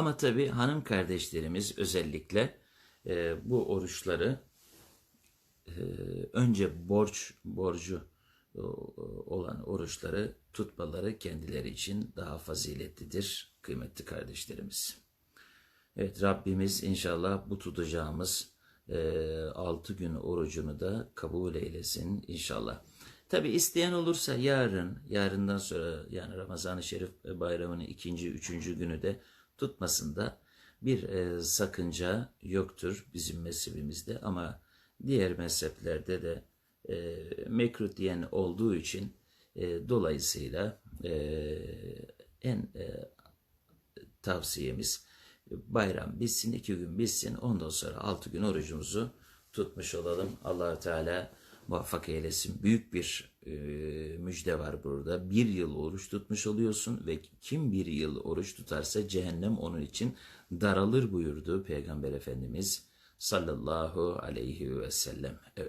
Ama tabii hanım kardeşlerimiz özellikle e, bu oruçları e, önce borç borcu olan oruçları tutmaları kendileri için daha faziletlidir kıymetli kardeşlerimiz. Evet Rabbimiz inşallah bu tutacağımız e, 6 gün orucunu da kabul eylesin inşallah. Tabi isteyen olursa yarın, yarından sonra yani Ramazan-ı Şerif bayramının ikinci, üçüncü günü de tutmasında bir e, sakınca yoktur bizim mezhebimizde ama diğer mezheplerde de e, mekruh diyen olduğu için e, dolayısıyla e, en e, tavsiyemiz bayram bitsin, iki gün bitsin, ondan sonra altı gün orucumuzu tutmuş olalım. allah Teala muvaffak eylesin. Büyük bir e, müjde var burada. Bir yıl oruç tutmuş oluyorsun ve kim bir yıl oruç tutarsa cehennem onun için daralır buyurdu Peygamber Efendimiz sallallahu aleyhi ve sellem. Evet.